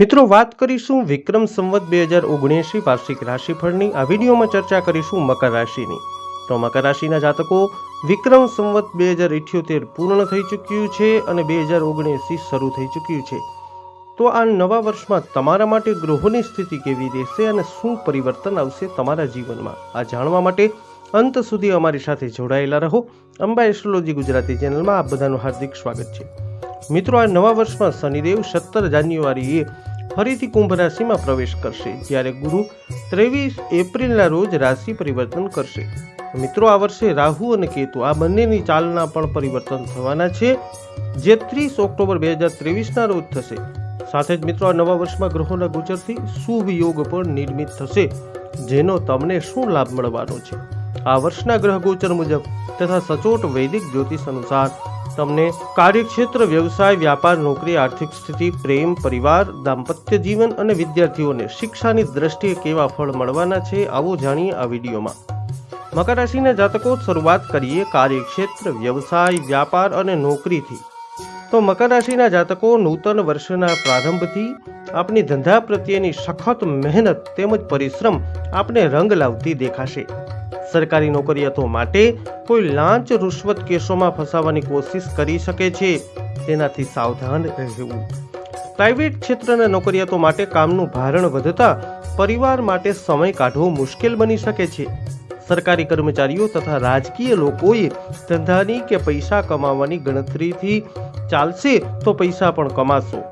મિત્રો, વાત કરીશું વિક્રમ સંવત બે હજાર ઓગણએંશી વાર્ષિક રાશિફળની. આ વિડીયોમાં ચર્ચા કરીશું મકર રાશિની. તો મકર રાશિના જાતકો, વિક્રમ સંવત બે હજાર ઇઠ્યોતેર પૂર્ણ થઈ ચૂક્યું છે અને બે હજાર ઓગણએંસી શરૂ થઈ ચૂક્યું છે. તો આ નવા વર્ષમાં તમારા માટે ગ્રહોની સ્થિતિ કેવી રહેશે અને શું પરિવર્તન આવશે તમારા જીવનમાં? આ જાણવા માટે અંત સુધી અમારી સાથે જોડાયેલા રહો. અંબા એસ્ટ્રોલોજી ગુજરાતી ચેનલમાં આપ બધાનું હાર્દિક સ્વાગત છે. મિત્રો, આ નવા વર્ષમાં શનિદેવ સત્તર જાન્યુઆરીએ ફરીથી કુંભ રાશિમાં પ્રવેશ કરશે, જ્યારે ગુરુ ત્રેવીસ એપ્રિલના રોજ રાશિ પરિવર્તન કરશે. મિત્રો, આ વર્ષે રાહુ અને કેતુ આ બંનેની ચાલના પણ પરિવર્તન થવાના છે, જે ત્રીસ ઓક્ટોબર બે હજાર ત્રેવીસના રોજ થશે. સાથે જ મિત્રો, આ નવા વર્ષમાં ગ્રહોના ગોચરથી શુભ યોગ પણ નિર્મિત થશે, જેનો તમને શું લાભ મળવાનો છે? આ વર્ષના ગ્રહ ગોચર મુજબ તથા સચોટ વૈદિક જ્યોતિષ અનુસાર તમને કાર્યક્ષેત્ર, વ્યવસાય, વ્યાપાર, નોકરી, આર્થિક સ્થિતિ, પ્રેમ, પરિવાર, દાંપત્ય જીવન અને વિદ્યાર્થીઓને શિક્ષાની દ્રષ્ટિએ કેવા ફળ મળવાના છે આવો જાણીએ આ વિડીયોમાં. મકર રાશિના જાતકો, શરૂઆત કરીએ કાર્યક્ષેત્ર, વ્યવસાય, વ્યાપાર અને નોકરીથી. તો મકર રાશિના જાતકો, નૂતન વર્ષના પ્રારંભથી આપની ધંધા પ્રત્યેની સખત મહેનત તેમજ પરિશ્રમ આપને રંગ લાવતી દેખાશે. સરકારી નોકરિયાતો માટે કોઈ લાંચ રૂશ્વત કેસોમાં ફસાવાની કોશિશ કરી શકે છે. તેનાથી સાવધાન રહેવું. પ્રાઇવેટ ક્ષેત્રના નોકરિયાતો માટે કામનું ભારણ વધતા પરિવાર માટે સમય કાઢવો મુશ્કેલ બની શકે છે. સરકારી કર્મચારીઓ તથા રાજકીય લોકોએ ધંધાની કે પૈસા કમાવાની ગણતરીથી ચાલશે તો પૈસા પણ કમાશો.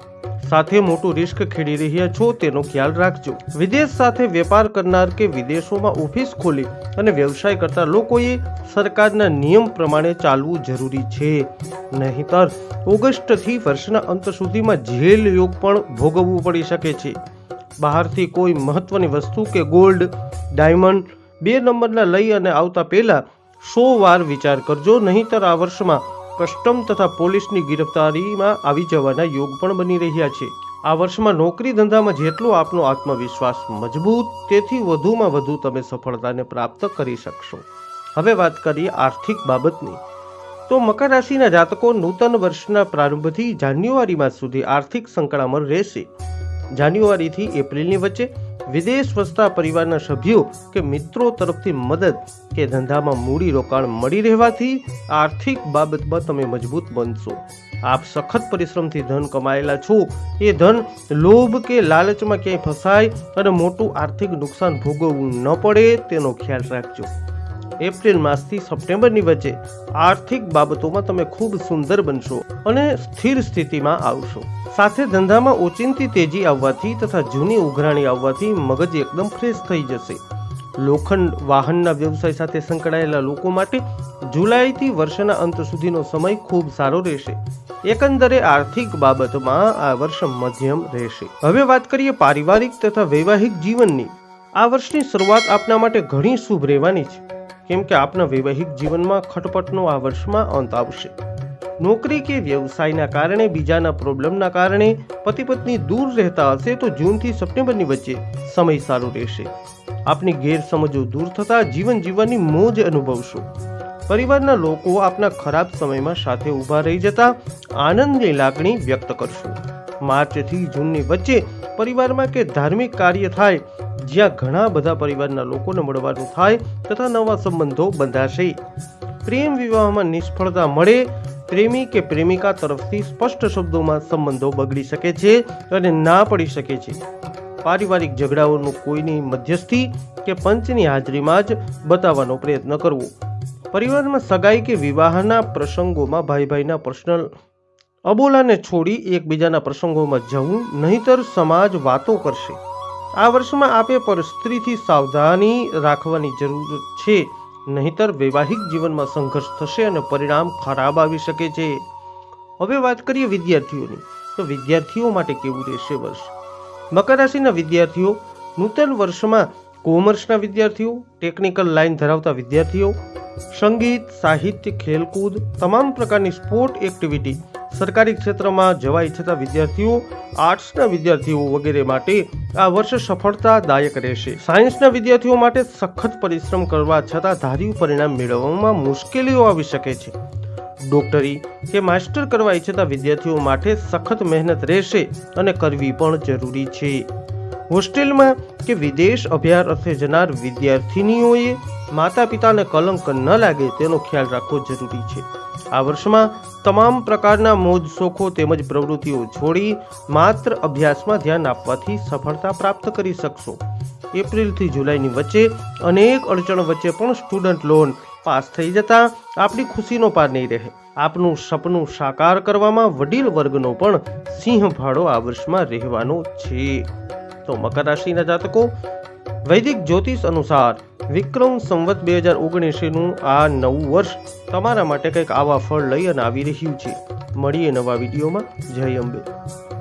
સાથે મોટું રિસ્ક ખેડી રહ્યા છો તેનો ખ્યાલ રાખજો. વિદેશ સાથે વેપાર કરનાર કે વિદેશોમાં ઓફિસ ખોલી અને વ્યવસાય કરતા લોકોએ સરકારના નિયમ પ્રમાણે ચાલવું જરૂરી છે. નહીતર, ઓગસ્ટથી વર્ષના અંત સુધીમાં જેલ યોગ પણ ભોગવવું પડી શકે છે. બહારથી કોઈ મહત્વની વસ્તુ કે ગોલ્ડ, ડાયમંડ બે નંબરના લઈ અને આવતા પહેલા સો વાર વિચાર કરજો. નહીતર આ વર્ષમાં કસ્ટમ તથા પોલીસની ગિરફ્તારીમાં આવી જવાના યોગ પણ બની રહ્યા છે. આ વર્ષમાં નોકરી ધંધામાં જેટલો આપનો આત્મવિશ્વાસ મજબૂત, તેથી વધુમાં વધુ તમે સફળતાને પ્રાપ્ત કરી શકશો. હવે વાત કરીએ આર્થિક બાબતની. તો મકર રાશિના જાતકો નૂતન વર્ષના પ્રારંભથી જાન્યુઆરી માસ સુધી આર્થિક સંકળામણ રહેશે. જાન્યુઆરીથી એપ્રિલની વચ્ચે વિદેશ વસતા પરિવારના સભ્યો કે મિત્રો તરફથી મદદ કે ધંધામાં મૂડી રોકાણ મળી રહેવાથી આર્થિક બાબતમાં તમે મજબૂત બનશો. આપ સખત પરિશ્રમથી ધન કમાયેલા છો. એ ધન લોભ કે લાલચમાં ક્યાંય ફસાય અને મોટું આર્થિક નુકસાન ભોગવવું ન પડે તેનો ખ્યાલ રાખજો. એપ્રિલ માસથી સપ્ટેમ્બરની વચ્ચે આર્થિક બાબતોમાં તમે ખૂબ સુંદર બનશો અને સ્થિર સ્થિતિમાં આવશો. સાથે ધંધામાં ઓચિંતી તેજી આવવાથી તથા જૂની ઉઘરાણી આવવાથી મગજ એકદમ ફ્રેશ થઈ જશે. લોખંડ વાહનના વ્યવસાય સાથે સંકળાયેલા લોકો માટે જુલાઈથી વર્ષના અંત સુધીનો સમય ખૂબ સારો રહેશે. એકંદરે આર્થિક બાબતમાં આ વર્ષ મધ્યમ રહેશે. હવે વાત કરીએ પારિવારિક તથા વૈવાહિક જીવનની. આ વર્ષની શરૂઆત આપના માટે ઘણી શુભ રહેવાની છે. કેમ કે આપના વૈવાહિક જીવનમાં ખટપટનો આ વર્ષમાં અંત આવશે. નોકરી કે વ્યવસાયના કારણે, બીજાના પ્રોબ્લેમના કારણે પતિ પત્ની દૂર રહેતા હશે તો જૂનથી સપ્ટેમ્બરની વચ્ચે સમય સારો રહેશે. આપની ગેરસમજો દૂર થતા જીવન જીવવાની મોજ અનુભવશો. પરિવારના લોકો આપના ખરાબ સમયમાં સાથે ઊભા રહી જતા આનંદની લાગણી વ્યક્ત કરશો. માર્ચથી જૂનની વચ્ચે પરિવારમાં કે ધાર્મિક કાર્ય થાય, જ્યાં ઘણા બધા પરિવારના લોકોને મળવાનું થાય તથા નવા સંબંધો બંધાશે. પ્રેમ વિવાહમાં નિષ્ફળતા મળે, પ્રેમી કે પ્રેમિકા તરફથી સ્પષ્ટ શબ્દોમાં સંબંધો બગડી શકે છે અને ના પડી શકે છે. પારિવારિક ઝઘડાઓનું કોઈની મધ્યસ્થી કે પંચની હાજરીમાં જ બતાવવાનો પ્રયત્ન કરવો. પરિવારમાં સગાઈ કે વિવાહના પ્રસંગોમાં ભાઈ ભાઈના પર્સનલ અબોલાને છોડી એકબીજાના પ્રસંગોમાં જવું, નહીતર સમાજ વાતો કરશે. આ વર્ષમાં આપે પર સ્ત્રીથી સાવધાની રાખવાની જરૂર છે, નહીતર વૈવાહિક જીવનમાં સંઘર્ષ થશે અને પરિણામ ખરાબ આવી શકે છે. હવે વાત કરીએ વિદ્યાર્થીઓની. તો વિદ્યાર્થીઓ માટે કેવું રહેશે વર્ષ? મકર રાશિના વિદ્યાર્થીઓ, નૂતન વર્ષમાં કોમર્સના વિદ્યાર્થીઓ, ટેકનિકલ લાઇન ધરાવતા વિદ્યાર્થીઓ, સંગીત, સાહિત્ય, ખેલકૂદ તમામ પ્રકારની સ્પોર્ટ એક્ટિવિટી સરકારી ક્ષેત્રમાં જવા ઈચ્છતા વિદ્યાર્થીઓ, આર્ટ્સના વિદ્યાર્થીઓ વગેરે માટે આ વર્ષ સફળતાદાયક રહેશે. સાયન્સના વિદ્યાર્થીઓ માટે સખત પરિશ્રમ કરવા છતાં ધાર્યું પરિણામ મેળવવામાં મુશ્કેલીઓ આવી શકે છે. ડોક્ટરી કે માસ્ટર કરવા ઈચ્છતા વિદ્યાર્થીઓ માટે સખત મહેનત રહેશે અને કરવી પણ જરૂરી છે. હોસ્ટેલમાં કે વિદેશ અભ્યાસ અર્થે જનાર વિદ્યાર્થિનીઓએ માતા પિતાને કલંક ન લાગે તેનો ખ્યાલ રાખવો જરૂરી છે. આ વર્ષમાં તમામ પ્રકારના મોજ શોખો તેમજ પ્રવૃત્તિઓ છોડી માત્ર અભ્યાસમાં ધ્યાન આપવાથી સફળતા પ્રાપ્ત કરી શકશો. એપ્રિલથી જુલાઈની વચ્ચે અનેક અડચણ વચ્ચે પણ સ્ટુડન્ટ લોન પાસ થઈ જતા આપણી ખુશીનો પાર નહીં રહે. આપનું સપનું સાકાર કરવામાં વડીલ વર્ગનો પણ સિંહ ફાળો આ વર્ષમાં રહેવાનો છે. તો મકર રાશિના જાતકો, વૈદિક જ્યોતિષ અનુસાર વિક્રમ સંવત બે હજાર ઓગણીસનું આ નવું વર્ષ તમારા માટે કંઈક આવા ફળ લઈ અને આવી રહ્યું છે. મળીએ નવા વિડીયોમાં. જય અંબે.